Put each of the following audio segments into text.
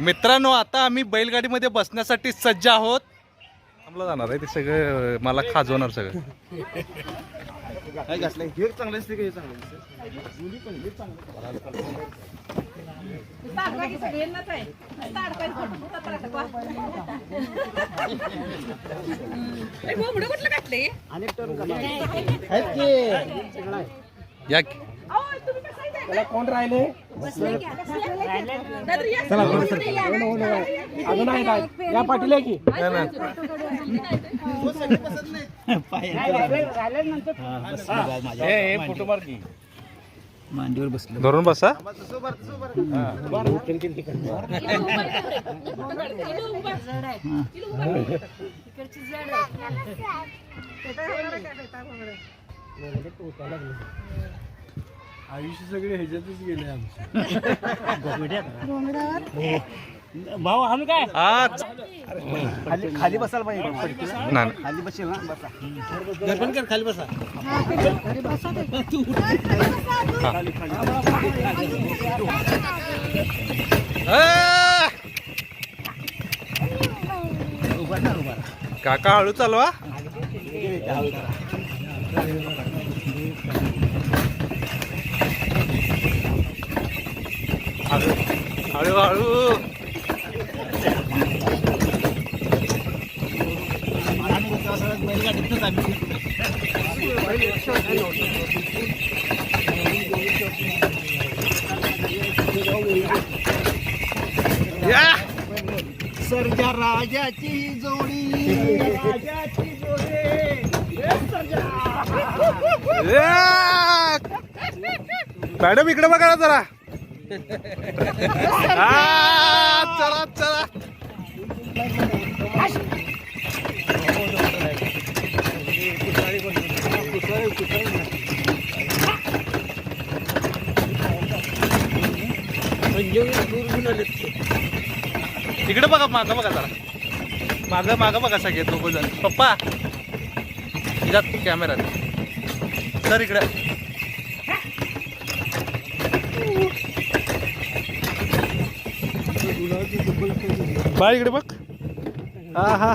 मित्रांनो आता आम्ही बैलगाडीमध्ये बसण्यासाठी सज्ज आहोत. थांबलं जाणार आहे ते सगळं मला खाजवणार सगळं. कुठलं या की. त्याला कोण राहिले? चला अजून आहे काय? या पाटील आहे की? नाही, नाही. फोटो मार की. मांडीवर बसलो. धरून बसा. आयुष्य सगळे ह्याच्यातच गेले आमचे. भाऊ आम्ही काय? आज खाली खाली बसायला पाहिजे. नाही, नाही. खाली बसेल ना बसा. दर्पण कर खाली बसा! काका हळू चालवा. हळू हळू या. सरजा राजाची जोडी. राजाची जोडी. मॅडम इकडे बघा जरा. चला चला तिकडे बघा मागं बघा जरा. मागं मागं बघा सगळे दोघ जण. पप्पा इथं कॅमेरा सर इकडे. बाळ इकडे बघ. हा हा.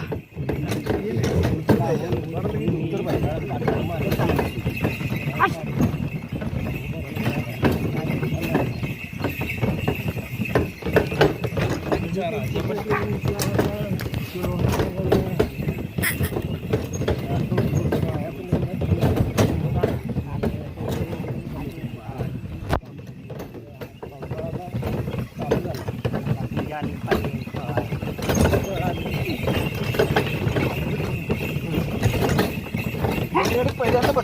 पहिल्यांदा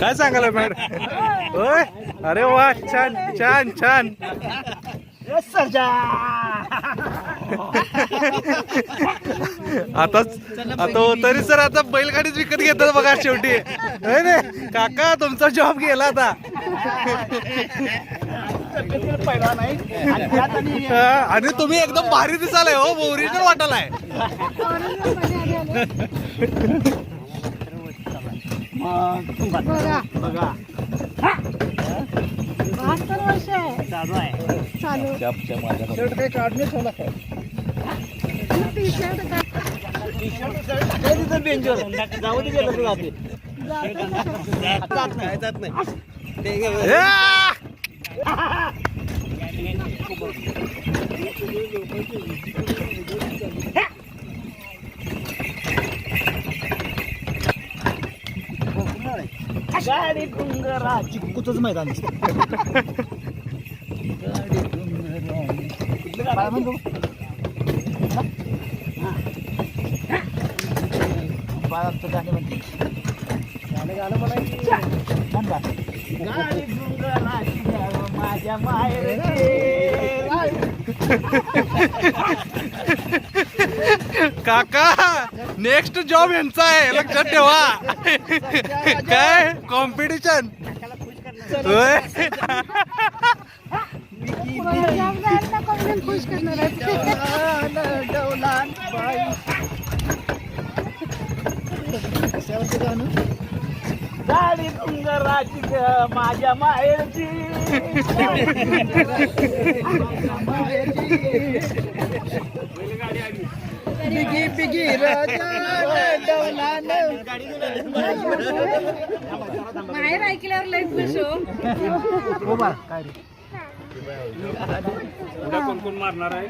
काय सांगायला मॅडम होय अरे वा छान छान छान. आता आता हो तरी सर आता बैलगाडीच विकत घेतात बघा शेवटी. काका तुमचा जॉब गेला आता. पहिला नाही आणि त्यात आणि हा, आणि तुम्ही एकदम भारी दिसालाय हो ओरिजिनल वाटालाय मग बघा बघा बहात्तर वर्ष आहे चालू आहे चालू शर्ट काही काढणे ठेवला काय टी शर्ट टी शर्ट टाकले तिथं बेंचवर जाऊ दे गेलं तुला ते जात नाही जात नाही या! गाडी डोंगरा चिक्कूचंच मैदान दिसतं गाडी डोंगरा म्हणतो. गाणे म्हणते. गाणं गाणं म्हणायची. गाडी डोंगराची गावं माझ्या काका नेक्स्ट जॉब यांचा आहे लक्षात ठेवा. काय? कॉम्पिटिशन गाडी माझ्या माझ्या माहेरची. बिगी बिगी. माहेर ऐकल्यावर लय खुश हो. काय कोण कोण मारणार आहे?